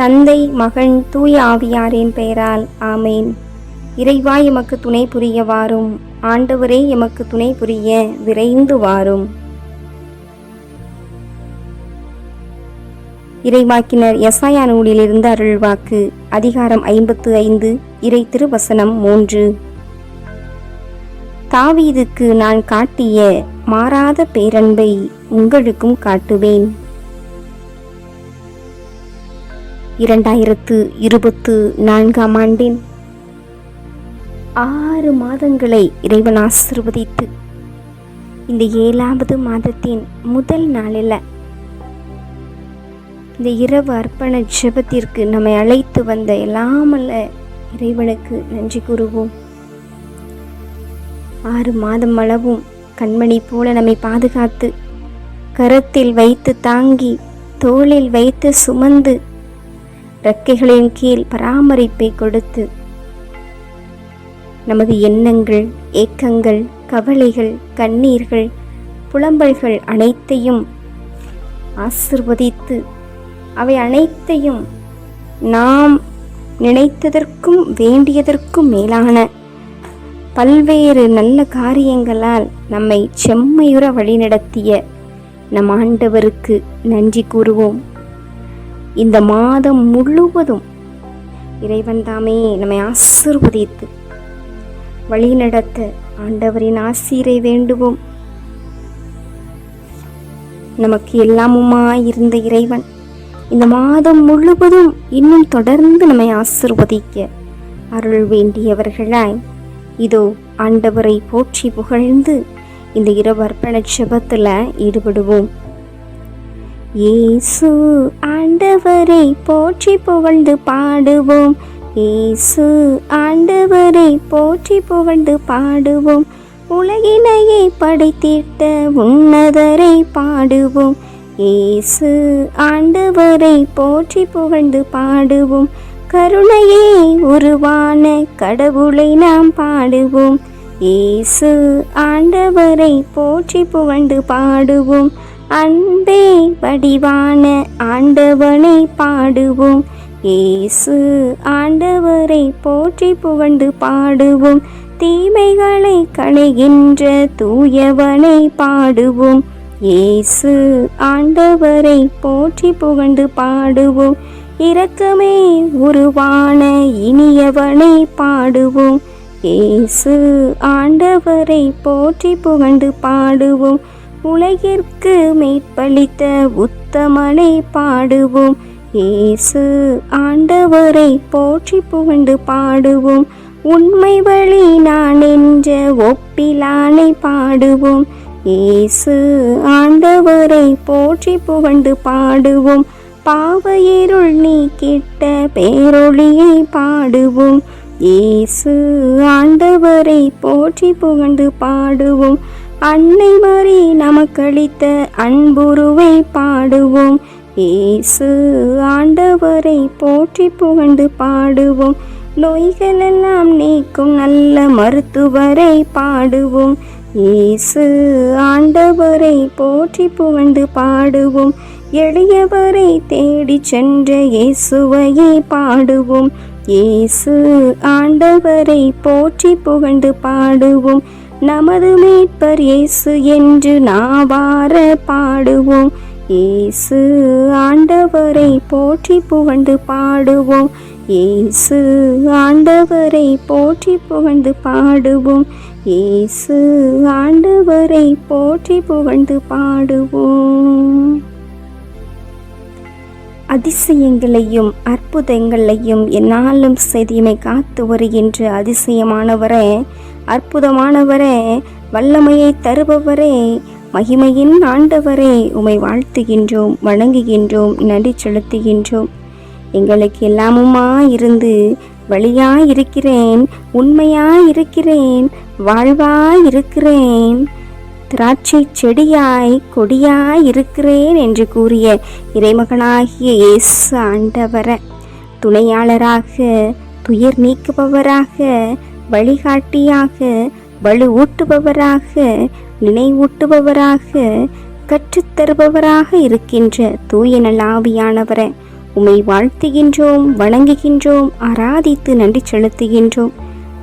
தந்தை மகன் தூய ஆவியாரின் பெயரால் ஆமேன். இறைவா எமக்கு துணை புரிய வாரும். ஆண்டவரே எமக்கு துணை புரிய விரைந்து வாரும். இறைவாக்கினர் எசாயா நூலிலிருந்து அருள்வாக்கு அதிகாரம் ஐம்பத்து ஐந்து இறை திருவசனம் மூன்று. தாவீதுக்கு நான் காட்டிய மாறாத பேரன்பை உங்களுக்கும் காட்டுவேன். இரண்டாயிரத்து இருபத்து நான்காம் ஆண்டின் ஆறு மாதங்களை இறைவன் ஆசிர்வதித்து இந்த ஏழாவது மாதத்தின் முதல் நாளில் இந்த இரவு அர்ப்பண ஜெபத்திற்கு நம்மை அழைத்து வந்த எல்லாமல்ல இறைவனுக்கு நன்றி கூறுவோம். ஆறு மாதம் அளவும் கண்மணி போல நம்மை பாதுகாத்து கரத்தில் வைத்து தாங்கி தோளில் வைத்து சுமந்து ரெக்கைகளின் கீழ் பராமரிப்பை கொடுத்து நமது எண்ணங்கள் ஏக்கங்கள் கவலைகள் கண்ணீர்கள் புலம்பல்கள் அனைத்தையும் ஆசிர்வதித்து அவை அனைத்தையும் நாம் நினைத்ததற்கும் வேண்டியதற்கும் மேலான பல்வேறு நல்ல காரியங்களால் நம்மை செம்மையுற வழிநடத்திய நம் ஆண்டவருக்கு நன்றி கூறுவோம். இந்த மாதம் முழுவதும் இறைவன் தாமே நம்மை ஆசிர்வதித்து வழிநடத்த ஆண்டவரின் ஆசீரை வேண்டுவோம். நமக்கு எல்லாமுமா இருந்த இறைவன் இந்த மாதம் முழுவதும் இன்னும் தொடர்ந்து நம்மை ஆசிர்வதிக்க அருள் வேண்டியவர்களாய். இதோ ஆண்டவரை போற்றி புகழ்ந்து இந்த இரவு அர்ப்பண ஜெபத்தில் ஈடுபடுவோம். இயேசு ஆண்டவரை போற்றி புகழ்ந்து பாடுவோம். இயேசு ஆண்டவரை போற்றி புகழ்ந்து பாடுவோம். உலகினையே படைத்திட்ட உன்னதரை பாடுவோம். இயேசு ஆண்டவரை போற்றி புகழ்ந்து பாடுவோம். கருணையே உருவான கடவுளை நாம் பாடுவோம். இயேசு ஆண்டவரை போற்றி புகழ்ந்து பாடுவோம். அன்பே வடிவான ஆண்டவனை பாடுவோம். இயேசு ஆண்டவரை போற்றி புகழ்ந்து பாடுவோம். தீமைகளை களைகின்ற தூயவனை பாடுவோம். இயேசு ஆண்டவரை போற்றி புகழ்ந்து பாடுவோம். இரக்கமே உருவான இனியவனை பாடுவோம். இயேசு ஆண்டவரை போற்றி புகழ்ந்து பாடுவோம். உலகிற்கு மேற்பளித்த உத்தமனை பாடுவோம். இயேசு ஆண்டவரை போற்றி புகழ்ந்து பாடுவோம். உண்மை வழி நான் என்ற ஒப்பிலானை பாடுவோம். இயேசு ஆண்டவரை போற்றி புகழ்ந்து பாடுவோம். பாவையருள் நீக்கிட்ட பேரொளியை பாடுவோம். இயேசு ஆண்டவரை போற்றி புகழ்ந்து பாடுவோம். அன்னை மாறி நமக்களித்த அன்புருவை பாடுவோம். இயேசு ஆண்டவரை போற்றி புகழ்ந்து பாடுவோம். நோய்களெல்லாம் நீக்கும் நல்ல மருத்துவரை பாடுவோம். இயேசு ஆண்டவரை போற்றி புகழ்ந்து பாடுவோம். எளியவரை தேடி சென்ற இயேசுவையே பாடுவோம். இயேசு ஆண்டவரை போற்றி புகழ்ந்து பாடுவோம். நமது மீட்பர் இயேசு என்று நாவார பாடுவோம். இயேசு ஆண்டவரை போற்றி புகழ்ந்து பாடுவோம். இயேசு ஆண்டவரை போற்றி புகழ்ந்து பாடுவோம். இயேசு ஆண்டவரை போற்றி புகழ்ந்து பாடுவோம். அதிசயங்களையும் அற்புதங்களையும் என்னாலும் செய்தியமை காத்து வருகின்ற அதிசயமானவரே அற்புதமானவரே வல்லமையை தருபவரே மகிமையின் ஆண்டவரே உமை வாழ்த்துகின்றோம் வணங்குகின்றோம் நன்றி செலுத்துகின்றோம். எங்களுக்கு எல்லாமுமா இருந்து வழியாய் இருக்கிறேன் உண்மையாய் இருக்கிறேன் வாழ்வாய் இருக்கிறேன் திராட்சை செடியாய் கொடியாய் இருக்கிறேன் என்று கூறிய இறைமகனாகிய இயேசு ஆண்டவர துணையாளராக துயர் நீக்குபவராக வழிகாட்டியாக வலுவூட்டுபவராக நினைவூட்டுபவராக கற்றுத்தருபவராக இருக்கின்ற தூய நலாவியானவரை உமை வாழ்த்துகின்றோம் வணங்குகின்றோம் ஆராதித்து நன்றி செலுத்துகின்றோம்.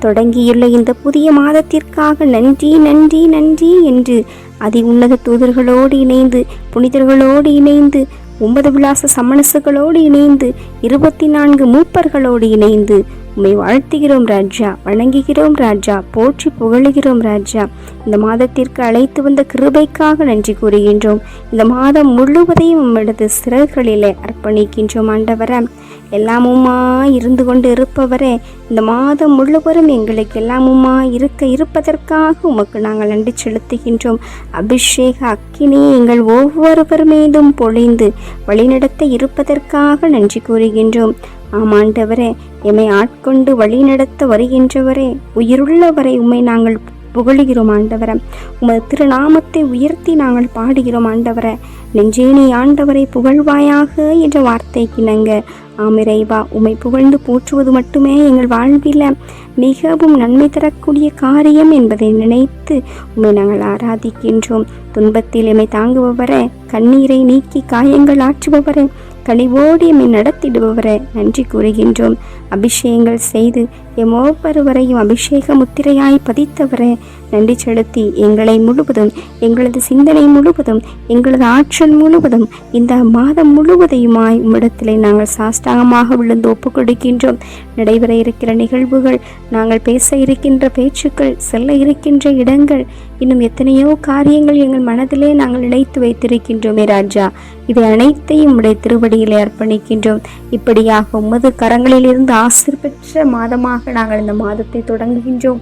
தொடங்கியுள்ள இந்த புதிய மாதத்திற்காக நன்றி நன்றி நன்றி என்று அதி உன்னத தூதர்களோடு இணைந்து புனிதர்களோடு இணைந்து ஒன்பது விலாச சமணசுகளோடு இணைந்து இருபத்தி நான்கு மூப்பர்களோடு இணைந்து உம்மை வாழ்த்துகிறோம் ராஜா வணங்குகிறோம் ராஜா போற்றி புகழுகிறோம் ராஜா. இந்த மாதத்திற்கு அழைத்து வந்த கிருபைக்காக நன்றி கூறுகின்றோம். இந்த மாதம் முழுவதையும் உம்மிடது சிறகுகளிலே அர்ப்பணிக்கின்றோம் ஆண்டவர. எல்லாமுமா இருந்து கொண்டு இருப்பவரே இந்த மாதம் முழுவதும் எங்களுக்கு எல்லாமுமா இருக்க இருப்பதற்காக உமக்கு நாங்கள் நன்றி செலுத்துகின்றோம். அபிஷேக அக்கினி எங்கள் ஒவ்வொருவர் மீதும் பொழிந்து வழிநடத்த இருப்பதற்காக நன்றி கூறுகின்றோம். ஆமாண்டவரே எம்மை ஆட்கொண்டு வழிநடத்த வருகின்றவரே உயிருள்ளவரை உம்மை நாங்கள் புகழுகிறோம் ஆண்டவர. உமது திருநாமத்தை உயர்த்தி நாங்கள் பாடுகிறோம் ஆண்டவர. நெஞ்சேனி ஆண்டவரை புகழ்வாயாக என்ற வார்த்தைக்கு நாங்க ஆமிரைவா உமை புகழ்ந்து போற்றுவது மட்டுமே எங்கள் வாழ்வில் மிகவும் நன்மை தரக்கூடிய காரியம் என்பதை நினைத்து உம்மை நாங்கள் ஆராதிக்கின்றோம். துன்பத்தில் எம்மை தாங்குபவரே கண்ணீரை நீக்கி காயங்கள் ஆற்றுபவரே கழிவோடு எம்மை நடத்திடுபவரை நன்றி கூறுகின்றோம். அபிஷேகங்கள் செய்து எம் ஒவ்வொருவரையும் அபிஷேக முத்திரையாய் பதித்தவரே நன்றி செலுத்தி எங்களை முழுவதும் எங்களது சிந்தனை முழுவதும் எங்களது ஆற்றல் முழுவதும் இந்த மாதம் முழுவதையுமாய் உம்மிடத்திலே நாங்கள் சாஷ்டாகமாக விழுந்து ஒப்புக் கொடுக்கின்றோம் நடைபெற இருக்கிற நிகழ்வுகள் நாங்கள் பேச இருக்கின்ற பேச்சுக்கள் செல்ல இருக்கின்ற இடங்கள் இன்னும் எத்தனையோ காரியங்கள் எங்கள் மனதிலே நாங்கள் நினைத்து வைத்திருக்கின்றோமே ராஜா. இவை அனைத்தையும் உடைய திருவடியிலே அர்ப்பணிக்கின்றோம். இப்படியாக உமது கரங்களிலிருந்து ஆசிர் பெற்ற மாதமாக நாங்கள் இந்த மாதத்தை தொடங்குகின்றோம்.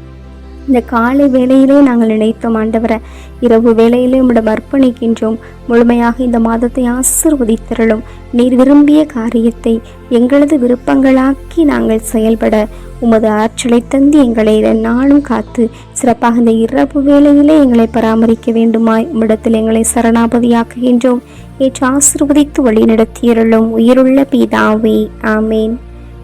இந்த காலை வேளையிலே நாங்கள் நினைத்தோம் ஆண்டவரை இரவு வேளையிலே உம்மிடம் அர்ப்பணிக்கின்றோம். முழுமையாக இந்த மாதத்தை ஆசிர்வதித்திரளும். நீர் விரும்பிய காரியத்தை எங்களது விருப்பங்களாக்கி நாங்கள் செயல்பட உமது ஆற்றலை தந்து எங்களை நாளும் காத்து சிறப்பாக இந்த இரவு வேளையிலே எங்களை பராமரிக்க வேண்டுமாய் உம்மிடத்தில் எங்களை சரணாபதியாக்குகின்றோம். ஏற்று ஆசிர்வதித்து வழி நடத்தியருளும் உயிருள்ள பிதாவே ஆமேன்.